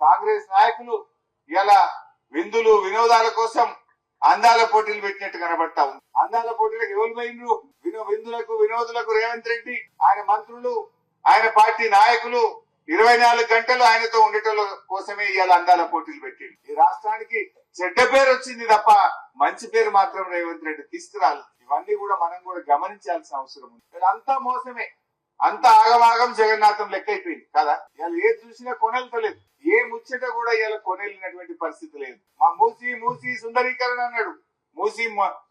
కాంగ్రెస్ నాయకులు ఇలా విందులు వినోదాల కోసం అందాల పోటీలు పెట్టినట్టు కనబడతా ఉంది. అందాల పోటీలకు ఎవరు పోయినరు? వినో విందులకు వినోదులకు రేవంత్ రెడ్డి ఆయన మంత్రులు ఆయన పార్టీ నాయకులు ఇరవై నాలుగు గంటలు ఆయనతో ఉండేటోళ్ళ కోసమే ఇవాళ అందాల పోటీలు పెట్టిండు ఈ రాష్ట్రానికి చెడ్డ పేరు వచ్చింది తప్ప మంచి పేరు మాత్రం రేవంత్ రెడ్డి తీసుకురాలి ఇవన్నీ కూడా మనం కూడా గమనించాల్సిన అవసరం ఉంది. అంతా మోసమే. అంత ఆగమాగం జగన్నాథం లెక్క అయిపోయింది. కదా? ఇవాళ ఏది చూసినా కొనెళ్తలేదు ఏ ముచ్చట కూడా ఇవాళ కొనెళ్ళినటువంటి పరిస్థితి లేదు. మా మూసి మూసి సుందరీకరణ అన్నాడు. మూసి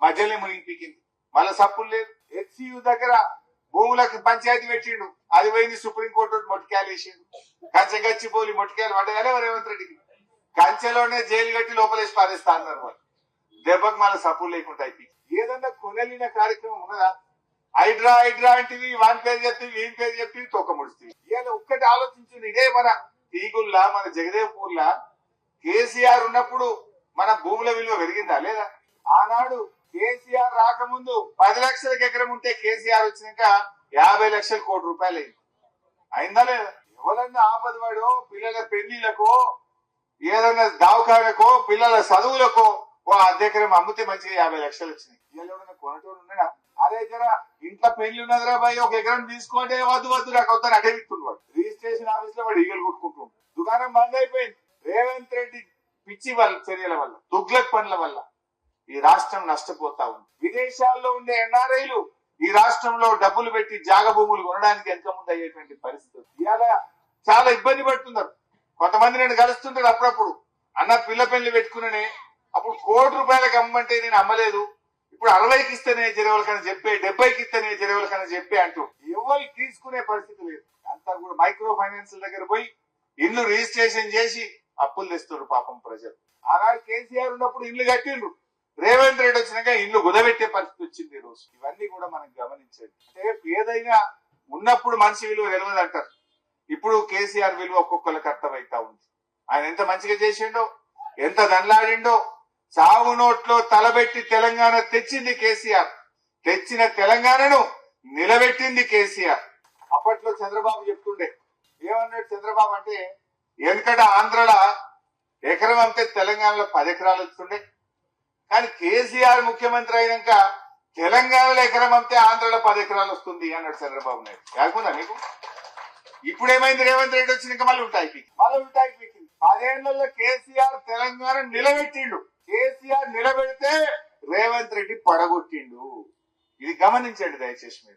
మధ్యలో మునిగిపోయింది మళ్ళా సప్పులు లేదు. హెచ్సియు దగ్గర భూములకు పంచాయతీ పెట్టిండు. అది పోయింది సుప్రీంకోర్టు మొట్టికాయలు వేసిండు. కంచె గచ్చిపోలి మొట్టికాయలు పడ్డాయలే రేవంత్ రెడ్డికి. కంచెలోనే జైలు కట్టి లోపలేసి పారేస్తా అన్నారు వాళ్ళు. దెబ్బకు మళ్ళీ సప్పులు లేకుండా అయిపోయింది. ఏదన్నా కొనెళ్ళిన కార్యక్రమం ఉన్నదా? హైడ్రా హైడ్రా అంటివి వాని పేరు చెప్తే వీని పేరు చెప్పి తోక ముడిస్తుంది. ఇవాళ ఒక్కటి ఆలోచించింది ఇదే మన తీగుల్లా మన జగదేవ్పూర్లా కేసీఆర్ ఉన్నప్పుడు మన భూముల విలువ పెరిగిందా లేదా? ఆనాడు కేసీఆర్ రాకముందు పది లక్షలకు ఎకరం ఉంటే కేసీఆర్ వచ్చినాక యాభై లక్షల కోటి రూపాయలు అయింది. అయిందా లేదా? ఎవరన్నా ఆపద వాడో పిల్లల పెళ్ళిలకో ఏదైనా దవాఖానకో పిల్లల చదువులకో ఓ అర్ధకరం అమ్మితే మంచిగా యాభై లక్షలు వచ్చినాయి. ఇవాళ కొనటోడు ఉన్నాడా? అదే జర ఇంట్లో పెళ్ళి ఉన్నదిరా భయ్ ఒక ఎకరం తీసుకోంటే వద్దు వద్దు నాకు వద్దని అటే విత్తున్నాడు స్టేషన్ ఆఫీస్లో వాడు ఈగలు కొట్టుకుంటుండు దుకాణం బంద్ అయిపోయింది. రేవంత్ రెడ్డి పిచ్చి వాళ్ళ చర్యల వల్ల తుగ్లక్ పనుల వల్ల ఈ రాష్ట్రం నష్టపోతా ఉంది. విదేశాల్లో ఉండే ఎన్ఆర్ఐలు ఈ రాష్ట్రంలో డబ్బులు పెట్టి జాగ భూములు కొనడానికి ఎంత ముందు అయ్యేటువంటి పరిస్థితి ఇవాళ చాలా ఇబ్బంది పడుతున్నారు. కొంతమంది నేను కలుస్తుంటారు అప్పుడప్పుడు. అన్న పిల్ల పెళ్ళి పెట్టుకునే అప్పుడు కోటి రూపాయలకు అమ్మంటే నేను అమ్మలేదు. ఇప్పుడు అరవైకి ఇస్తేనే జరగవలకని చెప్పే డెబ్బైకి ఇస్తేనే జరగవలకని చెప్పే అంటూ ఎవరు తీసుకునే పరిస్థితి లేదు. అంతా కూడా మైక్రో ఫైనాన్స్ దగ్గర పోయి ఇల్లు రిజిస్ట్రేషన్ చేసి అప్పులు తెస్తున్నారు పాపం ప్రజలు. ఆనాడు కేసీఆర్ ఉన్నప్పుడు ఇల్లు కట్టిండ్రు. రేవంత్ రెడ్డి వచ్చినాక ఇల్లు గుదబెట్టే పరిస్థితి వచ్చింది ఈ రోజు. ఇవన్నీ కూడా మనం గమనించేది అంటే ఏదైనా ఉన్నప్పుడు మనిషి విలువ తెలియదు అంటారు. ఇప్పుడు కేసీఆర్ విలువ ఒక్కొక్కరికి అర్థమైతా ఉంది. ఆయన ఎంత మంచిగా చేసిండో ఎంత దండలాడిండో చావు నోట్లో తలబెట్టి తెలంగాణ తెచ్చింది కేసీఆర్. తెచ్చిన తెలంగాణను నిలబెట్టింది కేసీఆర్. అప్పట్లో చంద్రబాబు చెప్తుండే ఏమన్నాడు చంద్రబాబు అంటే వెనకట ఆంధ్రల ఎకరం అంతే తెలంగాణలో పది ఎకరాలు వస్తుండే కానీ కేసీఆర్ ముఖ్యమంత్రి అయినాక తెలంగాణలో ఎకరం అంతే ఆంధ్రలో పది ఎకరాలు వస్తుంది అన్నాడు చంద్రబాబు నాయుడు. కాకుండా నీకు? ఇప్పుడు ఏమైంది రేవంత్ రెడ్డి వచ్చినాక మళ్ళీ ఉంటాయి పీకి మళ్ళీ ఉంటాయి పీకింది పదేళ్ళలో కేసీఆర్ తెలంగాణ నిలబెట్టిండు. కేసీఆర్ నిలబెడితే రేవంత్ రెడ్డి పడగొట్టిండు. ఇది గమనించండి దయచేసి మీరు.